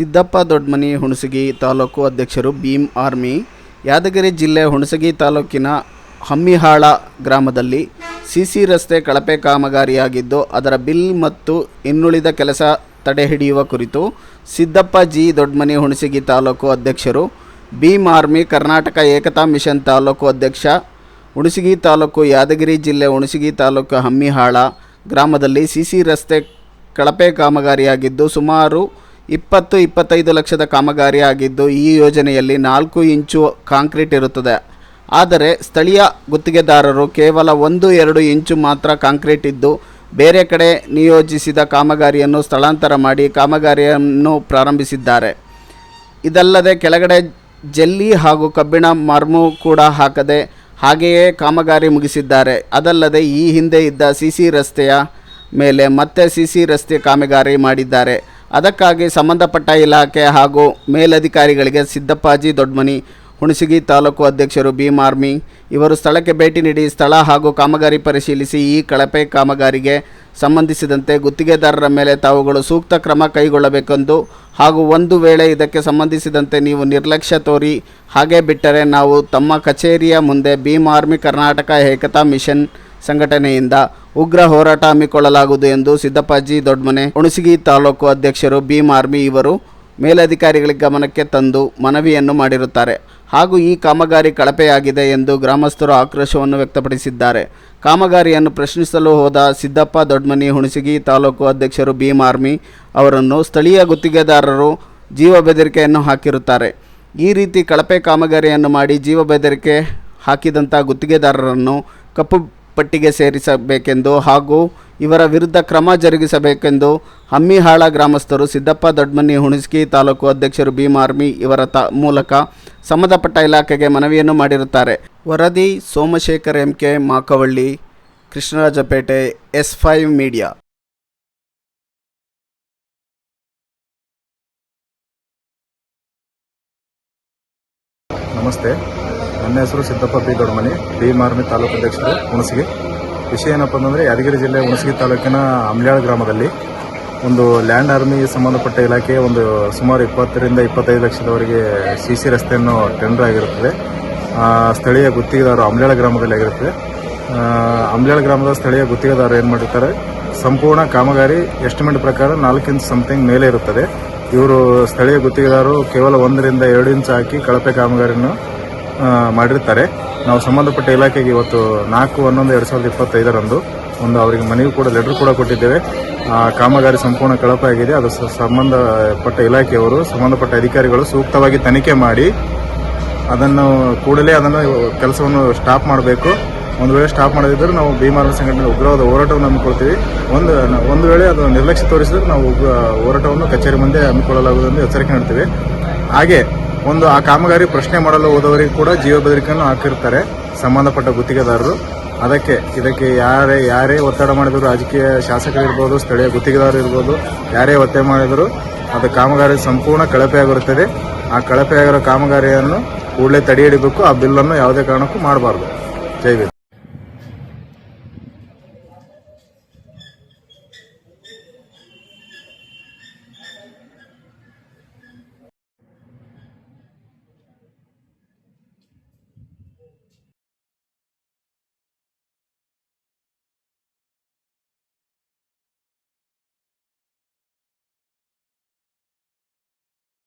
ಸಿದ್ದಪ್ಪ ದೊಡ್ಡಮನಿ ಹುಣಸಗಿ ತಾಲೂಕು ಅಧ್ಯಕ್ಷರು ಭೀಮ್ ಆರ್ಮಿ, ಯಾದಗಿರಿ ಜಿಲ್ಲೆ ಹುಣಸಗಿ ತಾಲೂಕಿನ ಹಮ್ಮಿಹಾಳ ಗ್ರಾಮದಲ್ಲಿ ಸಿಸಿ ರಸ್ತೆ ಕಳಪೆ ಕಾಮಗಾರಿಯಾಗಿದ್ದು, ಅದರ ಬಿಲ್ ಮತ್ತು ಇನ್ನುಳಿದ ಕೆಲಸ ತಡೆಹಿಡಿಯುವ ಕುರಿತು ಸಿದ್ದಪ್ಪ ಜಿ ದೊಡ್ಡಮನಿ ಹುಣಸಗಿ ತಾಲೂಕು ಅಧ್ಯಕ್ಷರು ಭೀಮ್ ಆರ್ಮಿ, ಕರ್ನಾಟಕ ಏಕತಾ ಮಿಷನ್ ತಾಲೂಕು ಅಧ್ಯಕ್ಷ, ಹುಣಸಗಿ ತಾಲೂಕು ಯಾದಗಿರಿ ಜಿಲ್ಲೆ ಹುಣಸಗಿ ತಾಲೂಕು ಹಮ್ಮಿಹಾಳ ಗ್ರಾಮದಲ್ಲಿ ಸಿಸಿ ರಸ್ತೆ ಕಳಪೆ ಕಾಮಗಾರಿಯಾಗಿದ್ದು, ಸುಮಾರು ಇಪ್ಪತ್ತು ಇಪ್ಪತ್ತೈದು ಲಕ್ಷದ ಕಾಮಗಾರಿ ಆಗಿದ್ದು ಈ ಯೋಜನೆಯಲ್ಲಿ ನಾಲ್ಕು ಇಂಚು ಕಾಂಕ್ರೀಟ್ ಇರುತ್ತದೆ. ಆದರೆ ಸ್ಥಳೀಯ ಗುತ್ತಿಗೆದಾರರು ಕೇವಲ ಒಂದು ಎರಡು ಇಂಚು ಮಾತ್ರ ಕಾಂಕ್ರೀಟ್ ಇದ್ದು, ಬೇರೆ ಕಡೆ ನಿಯೋಜಿಸಿದ ಕಾಮಗಾರಿಯನ್ನು ಸ್ಥಳಾಂತರ ಮಾಡಿ ಕಾಮಗಾರಿಯನ್ನು ಪ್ರಾರಂಭಿಸಿದ್ದಾರೆ. ಇದಲ್ಲದೆ ಕೆಳಗಡೆ ಜಲ್ಲಿ ಹಾಗೂ ಕಬ್ಬಿಣ ಮರ್ಮು ಕೂಡ ಹಾಕದೆ ಹಾಗೆಯೇ ಕಾಮಗಾರಿ ಮುಗಿಸಿದ್ದಾರೆ. ಅದಲ್ಲದೆ ಈ ಹಿಂದೆ ಇದ್ದ ಸಿಸಿ ರಸ್ತೆಯ ಮೇಲೆ ಮತ್ತೆ ಸಿಸಿ ರಸ್ತೆ ಕಾಮಗಾರಿ ಮಾಡಿದ್ದಾರೆ. ಅದಕ್ಕಾಗಿ ಸಂಬಂಧಪಟ್ಟ ಇಲಾಖೆ ಹಾಗೂ ಮೇಲಧಿಕಾರಿಗಳಿಗೆ ಸಿದ್ದಪ್ಪಾಜಿ ದೊಡ್ಮನಿ, ಹುಣಸಗಿ ತಾಲೂಕು ಅಧ್ಯಕ್ಷರು ಭೀಮ್ ಆರ್ಮಿ ಇವರು ಸ್ಥಳಕ್ಕೆ ಭೇಟಿ ನೀಡಿ ಸ್ಥಳ ಹಾಗೂ ಕಾಮಗಾರಿ ಪರಿಶೀಲಿಸಿ ಈ ಕಳಪೆ ಕಾಮಗಾರಿಗೆ ಸಂಬಂಧಿಸಿದಂತೆ ಗುತ್ತಿಗೆದಾರರ ಮೇಲೆ ತಾವುಗಳು ಸೂಕ್ತ ಕ್ರಮ ಕೈಗೊಳ್ಳಬೇಕೆಂದು ಹಾಗೂ ಒಂದು ವೇಳೆ ಇದಕ್ಕೆ ಸಂಬಂಧಿಸಿದಂತೆ ನೀವು ನಿರ್ಲಕ್ಷ್ಯ ತೋರಿ ಹಾಗೆ ಬಿಟ್ಟರೆ ನಾವು ತಮ್ಮ ಕಚೇರಿಯ ಮುಂದೆ ಭೀಮ್ ಆರ್ಮಿ ಕರ್ನಾಟಕ ಏಕತಾ ಮಿಷನ್ ಸಂಘಟನೆಯಿಂದ ಉಗ್ರ ಹೋರಾಟ ಹಮ್ಮಿಕೊಳ್ಳಲಾಗುವುದು ಎಂದು ಸಿದ್ದಪ್ಪಾಜಿ ದೊಡ್ಮನೆ, ಹುಣಸಗಿ ತಾಲೂಕು ಅಧ್ಯಕ್ಷರು ಭೀಮ್ ಆರ್ಮಿ ಇವರು ಮೇಲಧಿಕಾರಿಗಳ ಗಮನಕ್ಕೆ ತಂದು ಮನವಿಯನ್ನು ಮಾಡಿರುತ್ತಾರೆ. ಹಾಗೂ ಈ ಕಾಮಗಾರಿ ಕಳಪೆಯಾಗಿದೆ ಎಂದು ಗ್ರಾಮಸ್ಥರು ಆಕ್ರೋಶವನ್ನು ವ್ಯಕ್ತಪಡಿಸಿದ್ದಾರೆ. ಕಾಮಗಾರಿಯನ್ನು ಪ್ರಶ್ನಿಸಲು ಹೋದ ಸಿದ್ದಪ್ಪ ದೊಡ್ಮನಿ, ಹುಣಸಗಿ ತಾಲೂಕು ಅಧ್ಯಕ್ಷರು ಭೀಮ್ ಆರ್ಮಿ ಅವರನ್ನು ಸ್ಥಳೀಯ ಗುತ್ತಿಗೆದಾರರು ಜೀವ ಬೆದರಿಕೆಯನ್ನು ಹಾಕಿರುತ್ತಾರೆ. ಈ ರೀತಿ ಕಳಪೆ ಕಾಮಗಾರಿಯನ್ನು ಮಾಡಿ ಜೀವ ಬೆದರಿಕೆ ಹಾಕಿದಂಥ ಗುತ್ತಿಗೆದಾರರನ್ನು ಕಪ್ಪು ಪಟ್ಟಿಗೆ ಸೇರಿಸಬೇಕೆಂದು ಹಾಗೂ ಇವರ ವಿರುದ್ಧ ಕ್ರಮ ಜರುಗಿಸಬೇಕೆಂದು ಹಮ್ಮಿಹಾಳ ಗ್ರಾಮಸ್ಥರು ಸಿದ್ದಪ್ಪ ದೊಡ್ಮನಿ ಹುಣಸ್ಕಿ ತಾಲೂಕು ಅಧ್ಯಕ್ಷರು ಭೀಮ್ ಆರ್ಮಿ ಇವರ ತ ಮೂಲಕ ಸಂಬಂಧಪಟ್ಟ ಇಲಾಖೆಗೆ ಮನವಿಯನ್ನು ಮಾಡಿರುತ್ತಾರೆ. ವರದಿ Somashekar M K Makavalli, Krishnarajpet, S five media. ನಮಸ್ತೆ. ನನ್ನ ಹೆಸರು ಸಿದ್ದಪ್ಪ ಬಿ ದೊಡ್ಡಮನಿ ಬಿ ಮಾರ್ಮಿ ತಾಲೂಕು ಅಧ್ಯಕ್ಷರು ಹುಣಸಗಿ. ವಿಷಯ ಏನಪ್ಪ ಅಂತಂದರೆ ಯಾದಗಿರಿ ಜಿಲ್ಲೆ ಹುಣಸಗಿ ತಾಲೂಕಿನ ಅಮ್ಲ್ಯಾಳ ಗ್ರಾಮದಲ್ಲಿ ಒಂದು ಲ್ಯಾಂಡ್ ಆರ್ಮಿ ಸಂಬಂಧಪಟ್ಟ ಇಲಾಖೆ ಒಂದು ಸುಮಾರು ಇಪ್ಪತ್ತರಿಂದ ಇಪ್ಪತ್ತೈದು ಲಕ್ಷದವರೆಗೆ ಸಿ ಸಿ ರಸ್ತೆಯನ್ನು ಟೆಂಡರ್ ಆಗಿರುತ್ತದೆ. ಸ್ಥಳೀಯ ಗುತ್ತಿಗೆದಾರರು ಅಮ್ಲ್ಯಾಳ ಗ್ರಾಮದಲ್ಲಿ ಆಗಿರುತ್ತದೆ. ಆ, ಅಮ್ಲ್ಯಾಳ ಗ್ರಾಮದ ಸ್ಥಳೀಯ ಗುತ್ತಿಗೆದಾರರು ಏನು ಮಾಡಿರ್ತಾರೆ ಸಂಪೂರ್ಣ ಕಾಮಗಾರಿ ಎಸ್ಟಿಮೇಟ್ ಪ್ರಕಾರ ನಾಲ್ಕು ಇಂಚ್ ಸಮಥಿಂಗ್ ಮೇಲೆ ಇರುತ್ತದೆ. ಇವರು ಸ್ಥಳೀಯ ಗುತ್ತಿಗೆದಾರರು ಕೇವಲ ಒಂದರಿಂದ ಎರಡು ಇಂಚ್ ಹಾಕಿ ಕಳಪೆ ಕಾಮಗಾರಿಯನ್ನು ಮಾಡಿರ್ತಾರೆ. ನಾವು ಸಂಬಂಧಪಟ್ಟ ಇಲಾಖೆಗೆ ಇವತ್ತು ನಾಲ್ಕು ಹನ್ನೊಂದು ಎರಡು ಸಾವಿರದ ಇಪ್ಪತ್ತೈದರಂದು ಒಂದು ಅವರಿಗೆ ಮನೆಗೂ ಕೂಡ ಲೆಟರ್ ಕೂಡ ಕೊಟ್ಟಿದ್ದೇವೆ. ಆ, ಕಾಮಗಾರಿ ಸಂಪೂರ್ಣ ಕಳಪೆ ಅದು ಸಂಬಂಧಪಟ್ಟ ಇಲಾಖೆಯವರು, ಸಂಬಂಧಪಟ್ಟ ಅಧಿಕಾರಿಗಳು ಸೂಕ್ತವಾಗಿ ತನಿಖೆ ಮಾಡಿ ಅದನ್ನು ಕೂಡಲೇ ಅದನ್ನು ಕೆಲಸವನ್ನು ಸ್ಟಾಪ್ ಮಾಡಬೇಕು. ಒಂದು ವೇಳೆ ಸ್ಟಾಪ್ ಮಾಡದಿದ್ದರೆ ನಾವು ಭೀಮಾರ್ಮ ಸಂಘಟನೆ ಉಗ್ರವಾದ ಹೋರಾಟವನ್ನು ಹಮ್ಮಿಕೊಳ್ತೀವಿ ಒಂದು ಒಂದು ವೇಳೆ ಅದು ನಿರ್ಲಕ್ಷ್ಯ ತೋರಿಸಿದ್ರೆ ನಾವು ಹೋರಾಟವನ್ನು ಕಚೇರಿ ಮುಂದೆ ಹಮ್ಮಿಕೊಳ್ಳಲಾಗುವುದು ಎಂದು ಎಚ್ಚರಿಕೆ ನೀಡ್ತೀವಿ. ಹಾಗೆ ಒಂದು, ಆ ಕಾಮಗಾರಿ ಪ್ರಶ್ನೆ ಮಾಡಲು ಹೋದವರಿಗೆ ಕೂಡ ಜೀವ ಬೆದರಿಕೆಯನ್ನು ಹಾಕಿರ್ತಾರೆ ಸಂಬಂಧಪಟ್ಟ ಗುತ್ತಿಗೆದಾರರು. ಅದಕ್ಕೆ, ಇದಕ್ಕೆ ಯಾರೇ ಯಾರೇ ಒತ್ತಡ ಮಾಡಿದ್ರು ರಾಜಕೀಯ ಶಾಸಕರಿರ್ಬೋದು ಸ್ಥಳೀಯ ಗುತ್ತಿಗೆದಾರರು ಇರ್ಬೋದು, ಯಾರೇ ಒತ್ತೆ ಮಾಡಿದರೂ ಅದು ಕಾಮಗಾರಿ ಸಂಪೂರ್ಣ ಕಳಪೆಯಾಗಿರುತ್ತದೆ. ಆ ಕಳಪೆಯಾಗಿರೋ ಕಾಮಗಾರಿಯನ್ನು ಕೂಡಲೇ ತಡೆ ಹಿಡಿಬೇಕು ಆ ಬಿಲ್ಲನ್ನು ಯಾವುದೇ ಕಾರಣಕ್ಕೂ ಮಾಡಬಾರ್ದು. ಜೈ